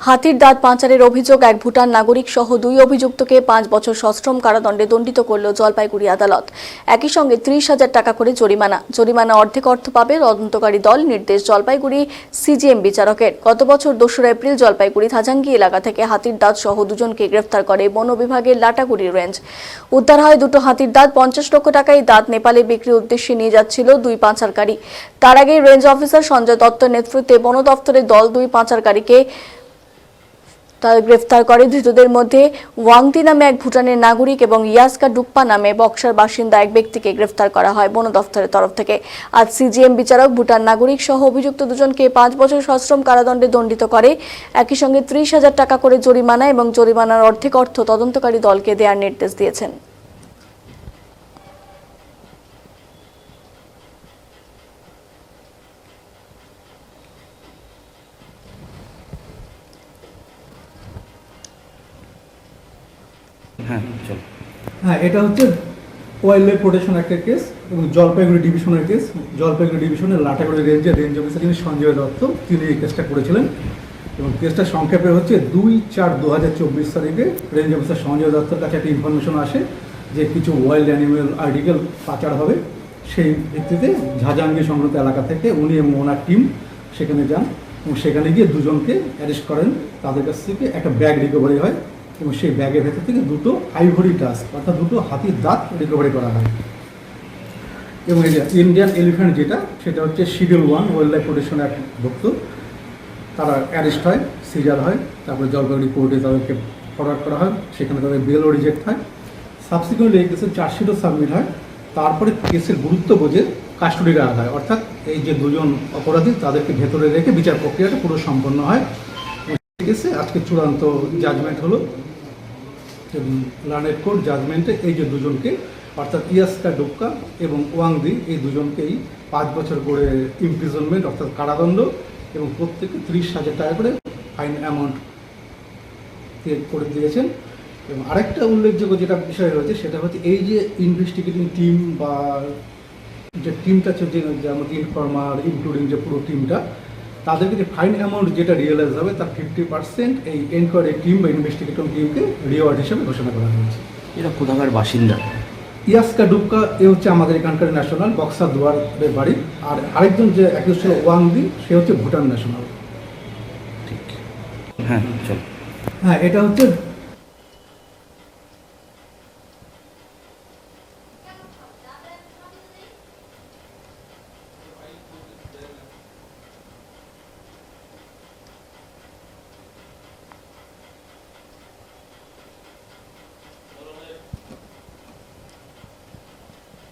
হাতির দাঁত পাচারের অভিযোগ, এক ভুটান নাগরিক সহ দুই অভিযুক্তকে পাঁচ বছর সশ্রম কারাদণ্ডে দণ্ডিত করল জলপাইগুড়ি আদালত। একই সঙ্গে ত্রিশ হাজার টাকা করে জরিমানা। জরিমানা অর্ধেক অর্থ পাবে তদন্তকারী দল নির্দেশ জলপাইগুড়ি সিজিএম বিচারকের। গত বছর দোসরা এপ্রিল জলপাইগুড়ি থাজাঙ্গি এলাকা থেকে হাতির দাঁত সহ দুজনকে গ্রেফতার করে বন বিভাগের লাটাগুড়ি রেঞ্জ। উদ্ধার হয় দুটো হাতির দাঁত, পঞ্চাশ লক্ষ টাকায় দাঁত নেপালে বিক্রির উদ্দেশ্যে নিয়ে যাচ্ছিল দুই পাচারকারী তার আগে রেঞ্জ অফিসার সঞ্জয় দত্তের নেতৃত্বে বন দপ্তরের দল দুই পাচারকারীকে তাদের গ্রেফতার করে ধৃতদের মধ্যে ওয়াংতি নামে এক ভুটানের নাগরিক এবং ইয়াসকা ডুপ্পা নামে বক্সার বাসিন্দা এক ব্যক্তিকে গ্রেফতার করা হয় বন দফতরের তরফ থেকে। আজ সিজিএম বিচারক, ভুটান নাগরিক সহ অভিযুক্ত দুজনকে পাঁচ বছর সশ্রম কারাদণ্ডে দণ্ডিত করে। একই সঙ্গে ত্রিশ হাজার টাকা করে জরিমানা এবং জরিমানার অর্ধেক অর্থ তদন্তকারী দলকে দেওয়ার নির্দেশ দিয়েছেন। হ্যাঁ চল। হ্যাঁ এটা হচ্ছে ওয়াইল্ড লাইফ প্রোটেকশন অ্যাক্টের কেস এবং জলপাইগুড়ি ডিভিশনের কেস। জলপাইগুড়ি ডিভিশনের লাটাগুড়ি রেঞ্জের রেঞ্জ অফিসার যিনি সঞ্জয় দত্ত তিনি এই কেসটা করেছিলেন। এবং কেসটা সংক্ষেপে হচ্ছে দুই চার দু হাজার চব্বিশ তারিখে রেঞ্জ অফিসার সঞ্জয় দত্তর কাছে একটা ইনফরমেশন আসে যে কিছু ওয়াইল্ড অ্যানিমেল আর্টিকেল পাচার হবে। সেই ভিত্তিতে ঝাঁঝাঙ্গি সংক্রান্ত এলাকা থেকে উনি এবং ওনার টিম সেখানে যান এবং সেখানে গিয়ে দুজনকে অ্যারেস্ট করেন। তাদের কাছ থেকে একটা ব্যাগ রিকভারি হয়। এবং সেই ব্যাগের ভেতর থেকে দুটো আইভরি টাস্ক অর্থাৎ দুটো হাতির দাঁত রিকভারি করা হয়। এবং এই যে ইন্ডিয়ান এলিফ্যান্ট যেটা, সেটা হচ্ছে schedule one wild life protection act ভুক্ত। তারা অ্যারেস্ট হয় সিজার হয়, তারপরে জলপাইগুড়ি কোর্টে তাদেরকে ফরওয়ার্ড করা হয়, সেখানে তাদের বেলও রিজেক্ট হয়। সাবসিকুয়েন্টলি এই কেসের চার্জশিটও সাবমিট হয়। তারপরে কেসের গুরুত্ব বোঝে কাস্টডি রাখা হয় অর্থাৎ এই যে দুজন অপরাধী, তাদেরকে ভেতরে রেখে বিচার প্রক্রিয়াটা পুরো সম্পন্ন হয়। কেসে আজকে চূড়ান্ত জাজমেন্ট হলো। লার্নেড কোর্ট জাজমেন্টে এই যে দুজনকে, অর্থাৎ ইয়াস্কা ডুক্কা এবং ওয়াংদি এই দুজনকেই পাঁচ বছর করে ইমপ্রিজনমেন্ট অর্থাৎ কারাদণ্ড এবং প্রত্যেকে ত্রিশ হাজার টাকা করে ফাইন অ্যামাউন্ট করে দিয়েছেন। এবং আরেকটা উল্লেখযোগ্য যেটা বিষয় রয়েছে, সেটা হচ্ছে এই যে ইনভেস্টিগেটিং টিম বা যে টিমটা যে আমাদের ইনফর্মার ইনক্লুডিং যে পুরো টিমটা তাদেরকে যে ফাইন অ্যামাউন্ট যেটা রিয়েলাইজ হবে তার ফিফটি পার্সেন্ট এই এনকোয়ারি টিম বা ইনভেস্টিগেটর টিমকে রিওয়ার্ড হিসেবে ঘোষণা করা হয়েছে। এটা কোথাকার বাসিন্দা? ইয়াসকা ডুবকা এ হচ্ছে আমাদের এখানকার ন্যাশনাল বক্সা দুয়ারের বাড়ি। আর আরেকজন যে একজন ছিল ওয়াংদি সে হচ্ছে ভুটান ন্যাশনাল ঠিক। হ্যাঁ চল। হ্যাঁ এটা হচ্ছে